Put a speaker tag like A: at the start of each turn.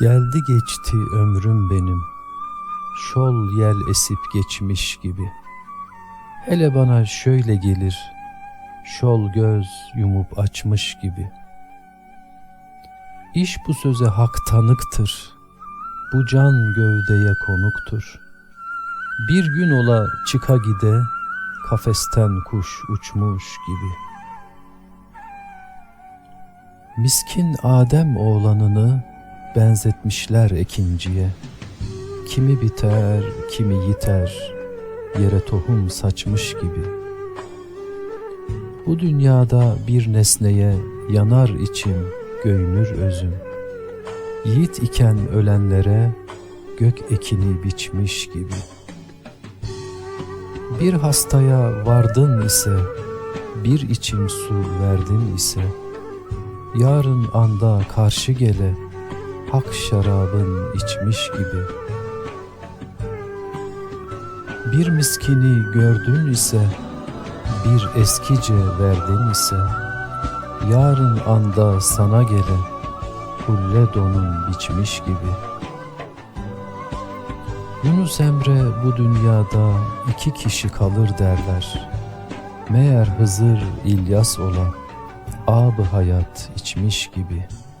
A: Geldi geçti ömrüm benim, şol yel esip geçmiş gibi. Hele bana şöyle gelir, şol göz yumup açmış gibi. İş bu söze hak tanıktır, bu can gövdeye konuktur. Bir gün ola çıka gide, kafesten kuş uçmuş gibi. Miskin Adem oğlanını benzetmişler ekinciye. Kimi biter, kimi yiter, yere tohum saçmış gibi. Bu dünyada bir nesneye yanar içim, göynür özüm. Yiğit iken ölenlere gök ekini biçmiş gibi. Bir hastaya vardın ise, bir içim su verdin ise, yarın anda karşı gele, hak şarabın içmiş gibi. Bir miskini gördün ise, bir eskice verdin ise, yarın anda sana gele, hulle donun biçmiş gibi. Yunus Emre bu dünyada iki kişi kalır derler. Meğer Hızır İlyas ola, ab hayat içmiş gibi.''